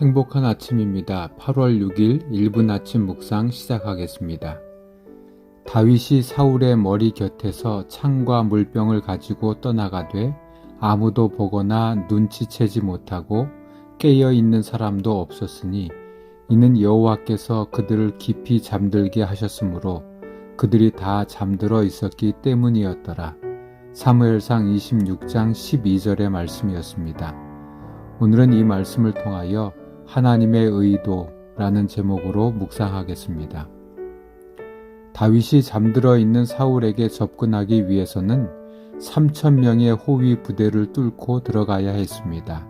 행복한 아침입니다. 8월 6일 1분 아침 묵상 시작하겠습니다. 다윗이 사울의 머리 곁에서 창과 물병을 가지고 떠나가되 아무도 보거나 눈치채지 못하고 깨어 있는 사람도 없었으니 이는 여호와께서 그들을 깊이 잠들게 하셨으므로 그들이 다 잠들어 있었기 때문이었더라. 사무엘상 26장 12절의 말씀이었습니다. 오늘은 이 말씀을 통하여 하나님의 의도라는 제목으로 묵상하겠습니다. 다윗이 잠들어 있는 사울에게 접근하기 위해서는 3천 명의 호위 부대를 뚫고 들어가야 했습니다.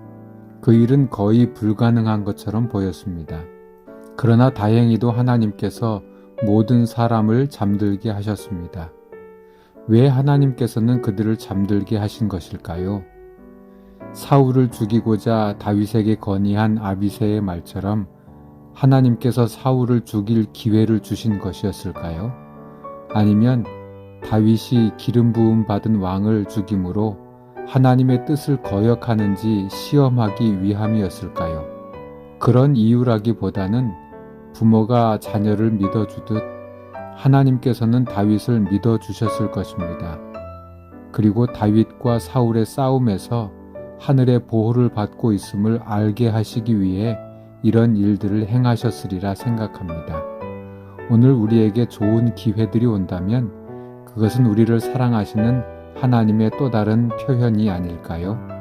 그 일은 거의 불가능한 것처럼 보였습니다. 그러나 다행히도 하나님께서 모든 사람을 잠들게 하셨습니다. 왜 하나님께서는 그들을 잠들게 하신 것일까요? 사울을 죽이고자 다윗에게 건의한 아비세의 말처럼 하나님께서 사울을 죽일 기회를 주신 것이었을까요? 아니면 다윗이 기름 부음 받은 왕을 죽임으로 하나님의 뜻을 거역하는지 시험하기 위함이었을까요? 그런 이유라기보다는 부모가 자녀를 믿어주듯 하나님께서는 다윗을 믿어주셨을 것입니다. 그리고 다윗과 사울의 싸움에서 하늘의 보호를 받고 있음을 알게 하시기 위해 이런 일들을 행하셨으리라 생각합니다. 오늘 우리에게 좋은 기회들이 온다면 그것은 우리를 사랑하시는 하나님의 또 다른 표현이 아닐까요?